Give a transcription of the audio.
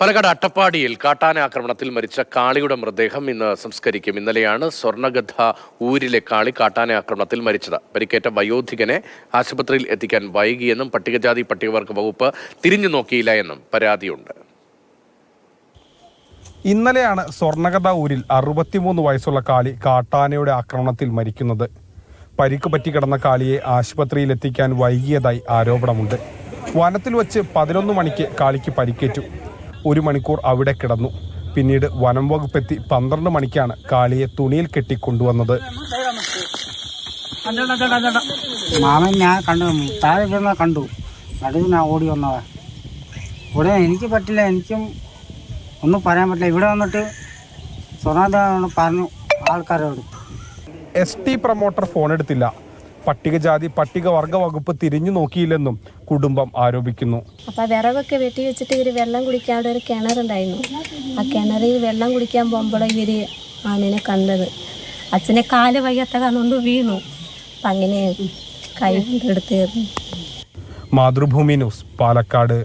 പാലക്കാട് അട്ടപ്പാടിയിൽ കാട്ടാന ആക്രമണത്തിൽ മരിച്ച കാളിയുടെ മൃതദേഹം ഇന്ന് സംസ്കരിക്കും. ഇന്നലെയാണ് സ്വർണഗദ്ധ ഊരിലെ കാളി കാട്ടാന ആക്രമണത്തിൽ മരിച്ചത്. പരിക്കേറ്റ വയോധികനെ ആശുപത്രിയിൽ എത്തിക്കാൻ വൈകിയെന്നും പട്ടികജാതി പട്ടികവർഗ വകുപ്പ് തിരിഞ്ഞു നോക്കിയില്ല എന്നും പരാതിയുണ്ട്. ഇന്നലെയാണ് സ്വർണകഥ ഊരിൽ അറുപത്തിമൂന്ന് വയസ്സുള്ള കാളി കാട്ടാനയുടെ ആക്രമണത്തിൽ മരിക്കുന്നത്. പരിക്ക് പറ്റി കിടന്ന കാളിയെ ആശുപത്രിയിൽ എത്തിക്കാൻ വൈകിയതായി ആരോപണമുണ്ട്. വനത്തിൽ വച്ച് പതിനൊന്ന് മണിക്ക് കാളിക്ക് പരിക്കേറ്റു. ഒരു മണിക്കൂർ അവിടെ കിടന്നു. പിന്നീട് വനം വകുപ്പെത്തി പന്ത്രണ്ട് മണിക്കാണ് കാളിയെ തുണിയിൽ കെട്ടിക്കൊണ്ടുവന്നത്. മാമൻ ഞാൻ കണ്ടു. താഴെ വീണ കണ്ടു. നടുവിൽ ഞാൻ ഓടി വന്നതാ. ഇവിടെ എനിക്ക് പറ്റില്ല. എനിക്കും ഒന്നും പറയാൻ പറ്റില്ല. ഇവിടെ വന്നിട്ട് സ്വർണ പറഞ്ഞു ആൾക്കാരോട്. എസ് ടി പ്രൊമോട്ടർ ഫോണെടുത്തില്ല പട്ടികജാതി പട്ടികവർഗ വകുപ്പ് തിരിഞ്ഞു നോക്കിയില്ലെന്നും കുടുംബം ആരോപിക്കുന്നു. അപ്പൊ വിറകൊക്കെ വെട്ടി വെച്ചിട്ട് ഇവർ വെള്ളം കുടിക്കാൻ ഒരു ഒരു കിണറുണ്ടായിരുന്നു. ആ കിണറിൽ വെള്ളം കുടിക്കാൻ പോകുമ്പോൾ ഇവർ ആണിനെ കണ്ടത്. അച്ഛനെ കാൽ വയ്യാത്ത കണ്ടുകൊണ്ട് വീണു. അപ്പം അങ്ങനെ കൈ കൊണ്ടെടുത്ത് മാതൃഭൂമി ന്യൂസ് പാലക്കാട്.